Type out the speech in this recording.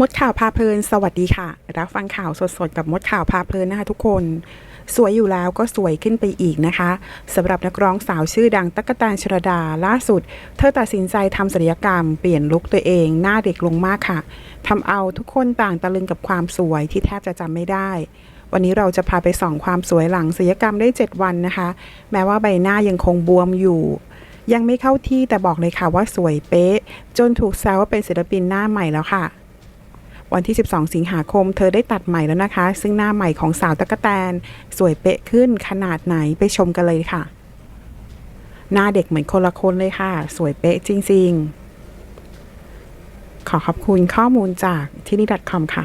มดข่าวพาเพลิน สวัสดีค่ะ รับฟังข่าวสดๆ กับมดข่าวพาเพลินนะคะทุกคน สวยอยู่แล้วก็สวยขึ้นไปอีกนะคะสำหรับนักร้องสาวชื่อดังตั๊กะแตนชรดาล่าสุด เธอตัดสินใจทำศัลยกรรม เปลี่ยนลุคตัวเองหน้าเด็กลงมากค่ะทำเอาทุกคนต่างตะลึงกับความสวยที่แทบจะจำไม่ได้วันนี้เราจะพาไปส่องความสวยหลังศัลยกรรมได้ 7 วันนะคะ แม้ว่าใบหน้ายังคงบวมอยู่ ยังไม่เข้าที่แต่บอกเลยค่ะว่าสวยเป๊ะ จนถูกแซวว่าเป็นศิลปินหน้าใหม่แล้วค่ะ วันที่ 12 สิงหาคมเธอได้ตัดใหม่แล้วนะคะ ซึ่งหน้าใหม่ของสาวตะกะแตน สวยเป๊ะขึ้นขนาดไหนไปชมกันเลยค่ะ หน้าเด็กเหมือนคนละคนเลยค่ะ สวยเป๊ะจริง ๆ ขอขอบคุณข้อมูลจากที่นี่ .com ค่ะ